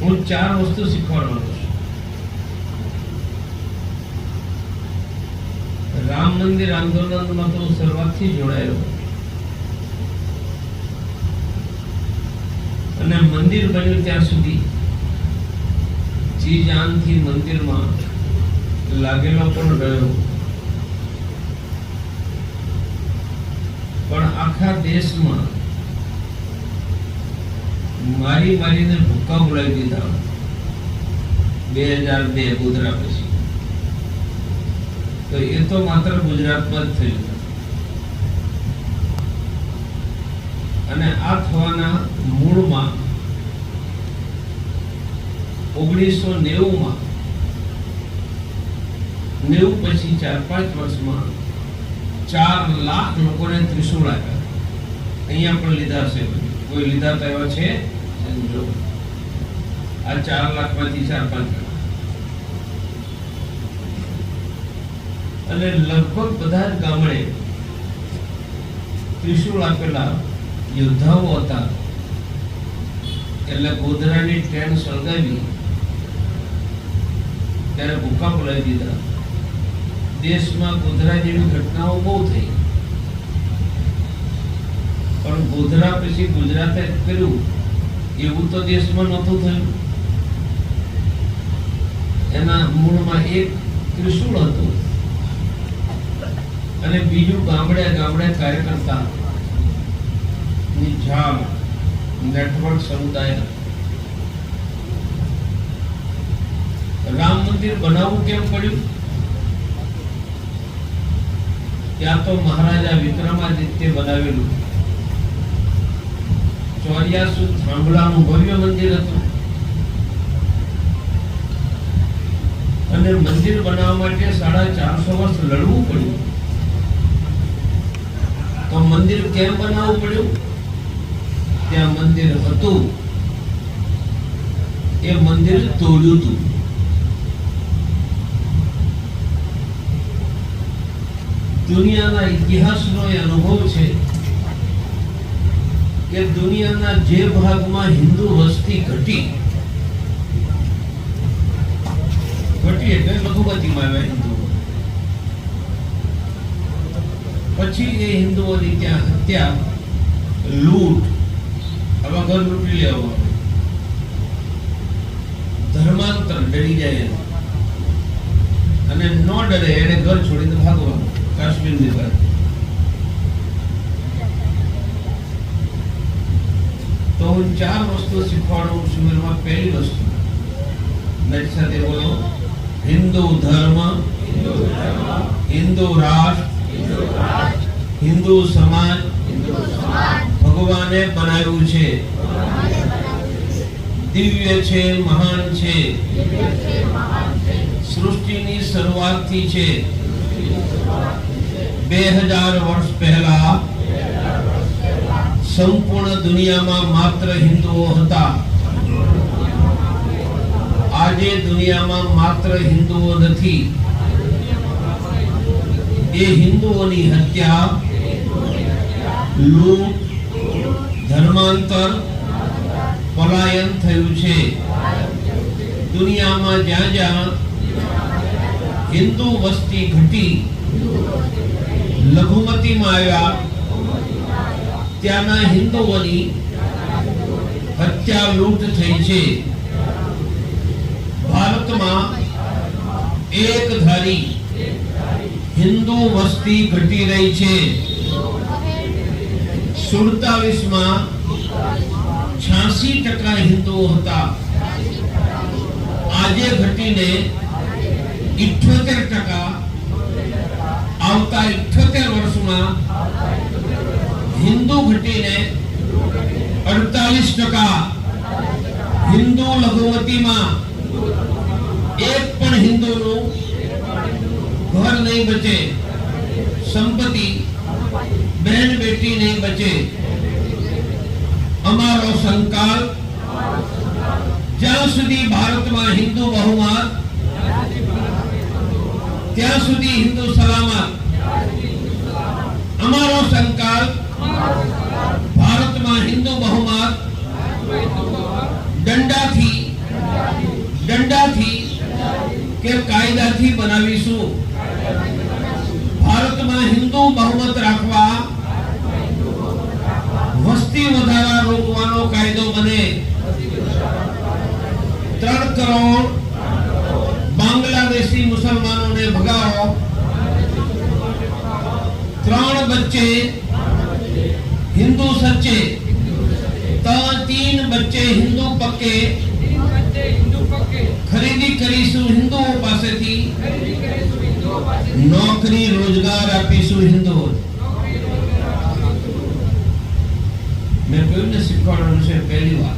હું ચાર વસ્તુ શીખવાડવાનો છું. રામ મંદિર આંદોલનમાં તો શરૂઆતથી જોડાયેલો અને મંદિર બન્યું ત્યાં સુધી જી જાનથી મંદિરમાં લાગેલો પણ રહ્યો પણ આખા દેશમાં મારી મારીને ભૂક્કા ઉડાવી દીધા. બે હજાર બે ગોધરા પછી. તો એ તો માત્ર ગુજરાતમાં જ થયું. અને આ થવાના મૂળમાં ઓગણીસો નેવુંમાં, નેવું પછી ચાર પાંચ વર્ષમાં ચાર લાખ લોકોને ત્રિશુળ આપ્યા. અહીંયા પણ લીધા હશે કોઈ લીધા તો છે? આ ચાર લાખમાંથી ચાર પાંચ અને લગભગ બધા જ ગામડે ત્રિશુળ આપેલા યોદ્ધાઓ હતા. એટલે ગોધરાની ટ્રેન સળગાવી. ત્યારે ભૂકા બોલાવી દીધા. દેશમાં ગોધરા જેવી ઘટનાઓ બહુ થઈ પણ ગોધરા પછી ગુજરાતે કર્યું, એવું તો દેશમાં નહોતું થયું. એના મૂળમાં એક ત્રિશુળ હતું. અને બીજું ગામડે ગામડે કાર્યકર્તા. ઝાડ નેટવર્ક સમુદાય રામ મંદિર બનાવવું કેમ પડ્યું? ત્યાં તો મહારાજા વિક્રમાદિત્ય બનાવેલું. ચોર્યાસુ થાંભલાનું ભવ્ય મંદિર હતું. અને મંદિર બનાવવા માટે સાડા ચારસો વર્ષ લડવું પડ્યું. તો મંદિર કેમ બનાવવું પડ્યું? ત્યાં મંદિર હતું. એ મંદિર તોડ્યું હતું. દુનિયાના ઇતિહાસનો એ અનુભવ છે. કે દુનિયાના જે ભાગમાં હિન્દુ વસ્તી ઘટી ઘટી એટલે લઘુમતીમાં આવ્યા હિન્દુઓ. પછી એ હિન્દુઓની ત્યાં હત્યા, લૂંટ આવા ઘર લૂંટી લેવા ધર્માંતર ડરી જાય. અને ન ડરે, એને ઘર છોડીને ભાગવાનું કાશ્મીરની તરફ તો હું ચાર વસ્તુ શીખવાડું છું પહેલી વસ્તુ. મારી સાથે બોલો. હિન્દુ ધર્મ, હિન્દુ રાષ્ટ્ર, હિન્દુ સમાજ, ભગવાને બનાવ્યું છે. દિવ્ય છે, મહાન છે. સૃષ્ટિની શરૂઆતથી છે. બે હજાર વર્ષ પહેલા સંપૂર્ણ દુનિયામાં માત્ર હિન્દુઓ હતા. આજે દુનિયામાં માત્ર હિન્દુઓ નથી. એ હિન્દુઓની હત્યા, લૂંટ, ધર્માંતર, પલાયન થયું છે. દુનિયામાં જ્યાં જ્યાં હિન્દુ વસ્તી ઘટી, લઘુમતીમાં આવ્યા ત્યાંના હિન્દુઓની હત્યા લૂંટ થઈ છે. ભારતમાં એક ધારી હિન્દુ વસ્તી ઘટી રહી છે. સુડતાલીસમાં છ્યાસી ટકા હિન્દુઓ હતા. આજે ઘટીને ઇઠોતેર ટકા આવતા ઇઠોતેર વર્ષમાં હિન્દુ ઘટીને અડતાલીસ ટકા હિન્દુ લઘુમતીમાં એક પણ હિન્દુનું ઘર નહીં બચે, સંપત્તિ બહેન બેટી નહીં બચે. અમારો સંકાલ જ્યાં સુધી ભારતમાં હિન્દુ બહુમાન ત્યાં સુધી હિન્દુ સલામત. અમારો સંકલ્પ ભારતમાં હિન્દુ બહુમત દંડાથી દંડાથી કે કાયદાથી બનાવીશું? ભારતમાં હિન્દુ બહુમત રાખવા વસ્તી વધારા રોકવાનો કાયદો બને. ત્રણ કરોડ બાંગ્લાદેશી મુસલમાનોને ભગાવો. ત્રણ બચ્ચે हिंदू सच्चे तो तीन बच्चे हिंदू पक्के ખરીદી કરીશું હિન્દુઓ પાસેથી નોકરી રોજગાર આપીશું હિન્દુઓ મેં કહ્યું ને શીખવાડવાનું છે પહેલી વાર